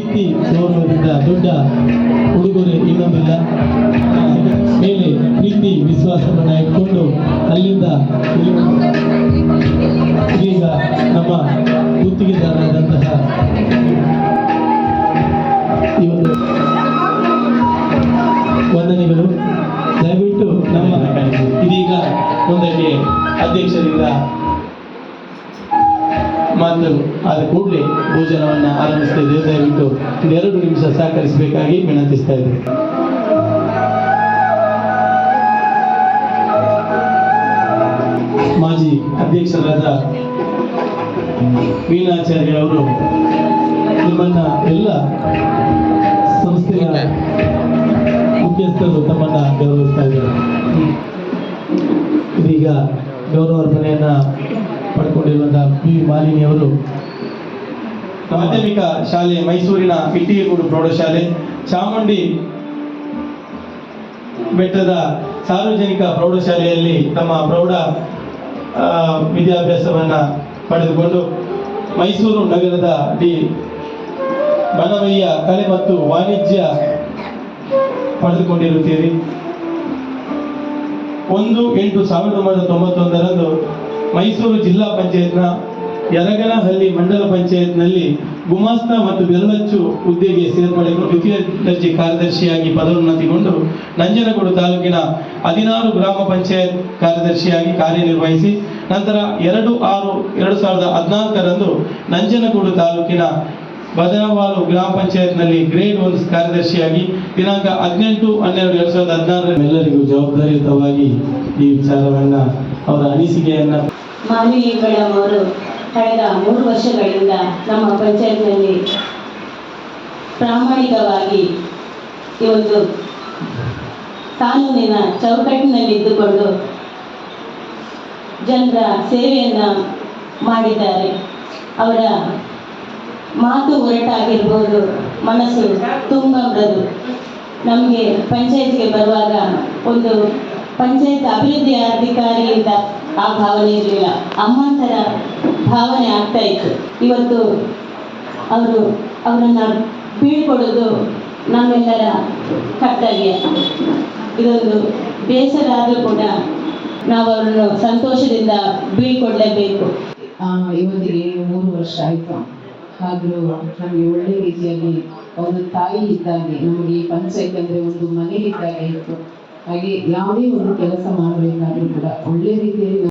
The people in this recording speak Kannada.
ಪ್ರೀತಿ ಗೌರವದಿಂದ ದೊಡ್ಡ ಉಡುಗೊರೆ ಇನ್ನೊಂದಿಲ್ಲ ಮೇಲೆ ಪ್ರೀತಿ, ವಿಶ್ವಾಸವನ್ನು ಇಟ್ಕೊಂಡು ಅಲ್ಲಿಂದ ಇದೀಗ ನಮ್ಮ ಗುತ್ತಿಗೆದಾರರಾದಂತಹ ವಂದನೆಗಳು. ದಯವಿಟ್ಟು ನಮ್ಮ ಇದೀಗ ಒಂದಕ್ಕೆ ಅಧ್ಯಕ್ಷರಿಂದ ಮಾತು ಆದ ಕೂಡಲೇ ಭೋಜನವನ್ನ ಆರಂಭಿಸ್ತಾ ಇದ್ದೇವೆ. ದಯವಿಟ್ಟು ಎರಡು ನಿಮಿಷ ಸಹಕರಿಸಬೇಕಾಗಿ ವಿನಂತಿಸ್ತಾ ಇದ್ದೇವೆ. ಮಾಜಿ ಅಧ್ಯಕ್ಷರಾದ ವೀಣಾಚಾರ್ಯರವರು ನಿಮ್ಮನ್ನ ಎಲ್ಲ ಸಂಸ್ಥೆಗಳ ಮುಖ್ಯಸ್ಥರು ತಮ್ಮನ್ನ ಗೌರವಿಸ್ತಾ ಇದ್ದಾರೆ. ಇದೀಗ ಗೌರವಾರ್ಪಣೆಯನ್ನ ಪಡ್ಕೊಂಡಿರುವಂತಹ ಪಿ ಮಾಲಿನಿ ಅವರು. ಮಾಧ್ಯಮಿಕ ಶಾಲೆ, ಮೈಸೂರಿನ ಇಟ್ಟಿಗೆಗೂಡು ಪ್ರೌಢಶಾಲೆ, ಚಾಮುಂಡಿ ಬೆಟ್ಟದ ಸಾರ್ವಜನಿಕ ಪ್ರೌಢಶಾಲೆಯಲ್ಲಿ ತಮ್ಮ ಪ್ರೌಢ ವಿದ್ಯಾಭ್ಯಾಸವನ್ನ ಪಡೆದುಕೊಂಡು ಮೈಸೂರು ನಗರದ ಡಿ ಬನವಯ್ಯ ಕಲೆ ಮತ್ತು ವಾಣಿಜ್ಯ ಪಡೆದುಕೊಂಡಿರುತ್ತೀರಿ. ಒಂದು ಎಂಟು ಸಾವಿರದ ಒಂಬೈನೂರ ತೊಂಬತ್ತೊಂದರಂದು ಮೈಸೂರು ಜಿಲ್ಲಾ ಪಂಚಾಯತ್ನ ಯರಗನಹಳ್ಳಿ ಮಂಡಲ ಪಂಚಾಯತ್ನಲ್ಲಿ ಗುಮಾಸ್ತ ಮತ್ತು ಬೆರಳಚ್ಚು ಹುದ್ದೆಗೆ ಸೇರ್ಪಡೆಗೊಂಡು ದ್ವಿತೀಯ ದರ್ಜೆ ಕಾರ್ಯದರ್ಶಿಯಾಗಿ ಪದೋನ್ನತಿಗೊಂಡು ನಂಜನಗೂಡು ತಾಲೂಕಿನ ಹದಿನಾರು ಗ್ರಾಮ ಪಂಚಾಯತ್ ಕಾರ್ಯದರ್ಶಿಯಾಗಿ ಕಾರ್ಯನಿರ್ವಹಿಸಿ ನಂತರ ಎರಡು ಆರು ಎರಡು ಸಾವಿರದ ಹದಿನಾಲ್ಕರಂದು ನಂಜನಗೂಡು ತಾಲೂಕಿನ ಬದನವಾಲು ಗ್ರಾಮ ಪಂಚಾಯತ್ನಲ್ಲಿ ಗ್ರೇಡ್ ಒನ್ ಕಾರ್ಯದರ್ಶಿಯಾಗಿ ದಿನಾಂಕ ಹದಿನೆಂಟು ಹನ್ನೆರಡು ಎರಡು ಸಾವಿರದ ಹದಿನಾರರಲ್ಲಿ ಎಲ್ಲರಿಗೂ ಜವಾಬ್ದಾರಿಯುತವಾಗಿ ಈ ವಿಚಾರವನ್ನ ಅವರ ಅನಿಸಿಕೆಯನ್ನ ಮಾಲಿನಿ ಮೇಡಮ್ ಅವರು ಕಳೆದ ಮೂರು ವರ್ಷಗಳಿಂದ ನಮ್ಮ ಪಂಚಾಯತ್ನಲ್ಲಿ ಪ್ರಾಮಾಣಿಕವಾಗಿ ಈ ಒಂದು ಕಾನೂನಿನ ಚೌಕಟ್ಟಿನಲ್ಲಿದ್ದುಕೊಂಡು ಜನರ ಸೇವೆಯನ್ನು ಮಾಡಿದ್ದಾರೆ. ಅವರ ಮಾತು ಹೊರಟಾಗಿರ್ಬೋದು ಮನಸ್ಸು ತುಂಬ ಮೃದು. ನಮಗೆ ಪಂಚಾಯತ್ಗೆ ಬರುವಾಗ ಒಂದು ಪಂಚಾಯತ್ ಅಭಿವೃದ್ಧಿ ಅಧಿಕಾರಿಯಿಂದ ಆ ಭಾವನೆ ಇರಲಿಲ್ಲ. ಅಮ್ಮಂತರ ಭಾವನೆ ಆಗ್ತಾ ಇತ್ತು. ಇವತ್ತು ಅವರು ಅವರನ್ನು ಬೀಳ್ಕೊಡೋದು ನಮ್ಮೆಲ್ಲರ ಕರ್ತವ್ಯ. ಇದೊಂದು ಬೇಸರ ಆದರೂ ಕೂಡ ನಾವು ಅವರನ್ನು ಸಂತೋಷದಿಂದ ಬೀಳ್ಕೊಡ್ಲೇಬೇಕು. ಇವತ್ತಿಗೆ ಮೂರು ವರ್ಷ ಆಯಿತು. ಆದರೂ ನಮಗೆ ಒಳ್ಳೆ ರೀತಿಯಲ್ಲಿ ಒಂದು ತಾಯಿ ಇದ್ದಾಗೆ, ನಮಗೆ ಈ ಪಂಚಾಯತ್ ಅಂದರೆ ಒಂದು ಮನೆ ಇದ್ದಾಗೆ ಇತ್ತು. ಹಾಗೆ ಯಾವುದೇ ಒಂದು ಕೆಲಸ ಮಾಡಬೇಕಾದ್ರೂ ಕೂಡ ಒಳ್ಳೆ ರೀತಿಯಲ್ಲಿ